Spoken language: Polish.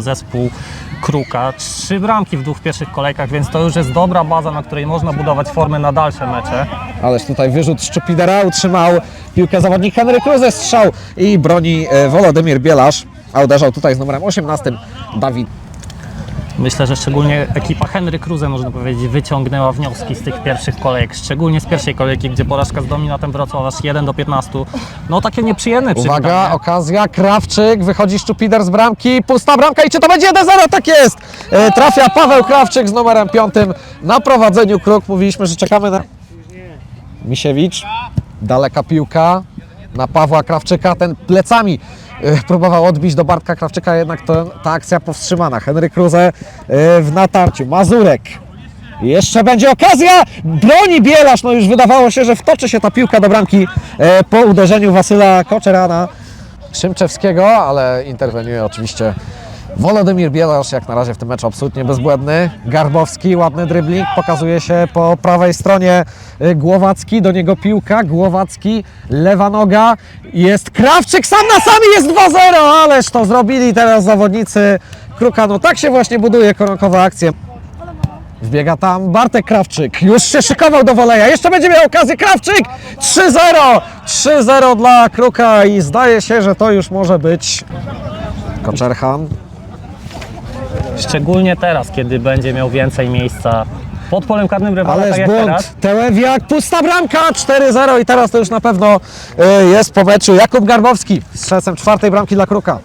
zespół Kruka. Trzy bramki w dwóch pierwszych kolejkach, więc to już jest dobra baza, na której można budować formę na dalsze mecze. Ależ tutaj wyrzut Szczupidera utrzymał piłkę zawodnik Henry Kruse, strzał i broni e, Wolodymir Bielasz, a uderzał tutaj z numerem 18 Dawid. Myślę, że szczególnie ekipa Henry Kruse, można powiedzieć, wyciągnęła wnioski z tych pierwszych kolejek, szczególnie z pierwszej kolejki, gdzie porażka z Dominatem Wrocław aż 1 do 15. No takie nieprzyjemne Uwaga, przywitanie. okazja, Krawczyk, wychodzi Szczupider z bramki, pusta bramka i czy to będzie 1-0? Tak jest! E, Trafia Paweł Krawczyk z numerem 5 na prowadzeniu Kruk. Mówiliśmy, że czekamy na... Misiewicz, daleka piłka na Pawła Krawczyka, ten plecami próbował odbić do Bartka Krawczyka, jednak to, ta akcja powstrzymana. Henryk Kruse e, w natarciu, Mazurek. Jeszcze będzie okazja, broni Bielasz, no już wydawało się, że wtoczy się ta piłka do bramki e, po uderzeniu Wasyla Koczerana. Szymczewskiego, ale interweniuje oczywiście Wolodymir Bielasz, jak na razie w tym meczu absolutnie bezbłędny. Garbowski, ładny dribbling, pokazuje się po prawej stronie y, Głowacki, do niego piłka, Głowacki, lewa noga, jest Krawczyk, sam na sami jest 2-0, ależ to zrobili teraz zawodnicy Kruka, no tak się właśnie buduje koronkowa akcja. Wbiega tam Bartek Krawczyk. Już się szykował do woleja. Jeszcze będzie miał okazję Krawczyk. 3-0. 3-0 dla Kruka i zdaje się, że to już może być Koczerhan. Szczególnie teraz, kiedy będzie miał więcej miejsca pod polem karnym rywala, tak Ależ jak teraz. błąd. Telewiak, pusta bramka. 4-0 i teraz to już na pewno y, jest po meczu. Jakub Garbowski z strzelcem czwartej bramki dla Kruka.